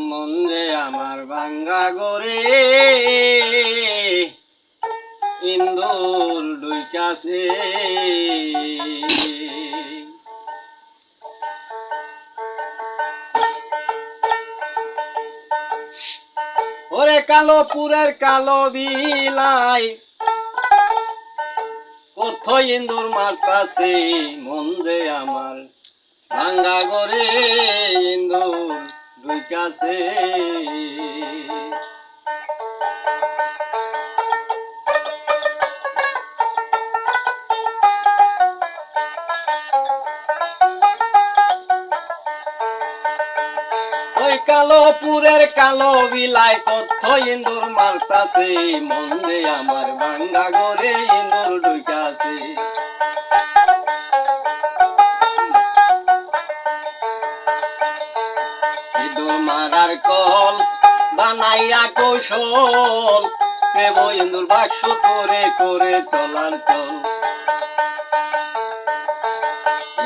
মন যে আমার ভাঙ্গা গরে ইন্দুর ডুইকাছে ওরে কালো পুরের কালো বিলাই। কত ইন্দুর মারতাছে মন যে আমার? ভাঙ্গা গরে ইন্দুর ডুইকাছে ওই কালো পুরের কালো বিলাই ইন্দুর মারতাছে মন যে আমার ভাঙ্গা গরে ইন্দুর ডুইকাছে ইঁদুর মারার কল বানাইয়া কৌশল, দেব ইন্দুর বাক্স করে করে চলার চল।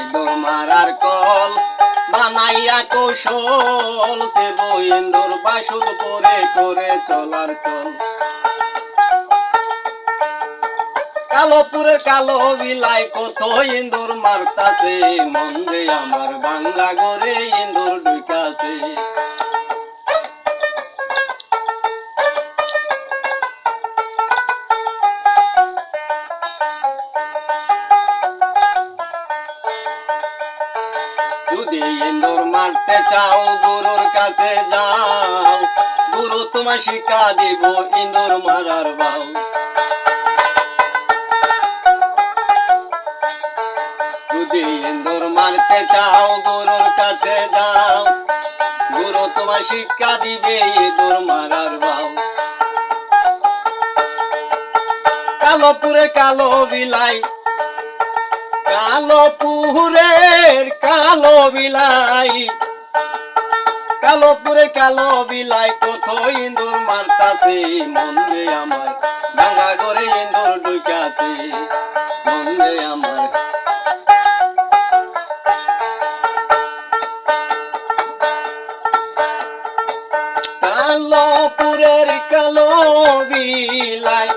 ইঁদুর মারার কল বানাইয়া কৌশল দেব, ইন্দুর বাসুদ করে করে চলার চল। কালোপুরে কালো বিলাই কত ইন্দুর মারতাছে মন্দে আমার বাংলা গরে ইন্দুর ঢুকাছে। যদি ইন্দুর মারতে চাও, গুরুর কাছে যাও। গুরু তোমার শিক্ষা দিব ইন্দুর মারার বাউ। যদি ইন্দুর মারতে চাও, গুরুর কাছে যাও। গুরু তোমার শিক্ষা দিবে, ইঁদুর মারার বাউ। কালো পুরে কালো বিলাই কালো পুরের কালো বিলাই। কালো পুরে কালো বিলাই কত ইন্দুর মারতাছে মন যে আমার ভাঙা করে ইন্দুর ঢুকাছে মন যে আমার। কালো পুরের কালো বিলাই,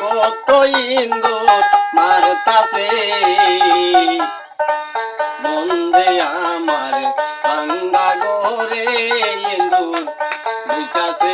কত ইন্দুর ইন্দুর বিকাছে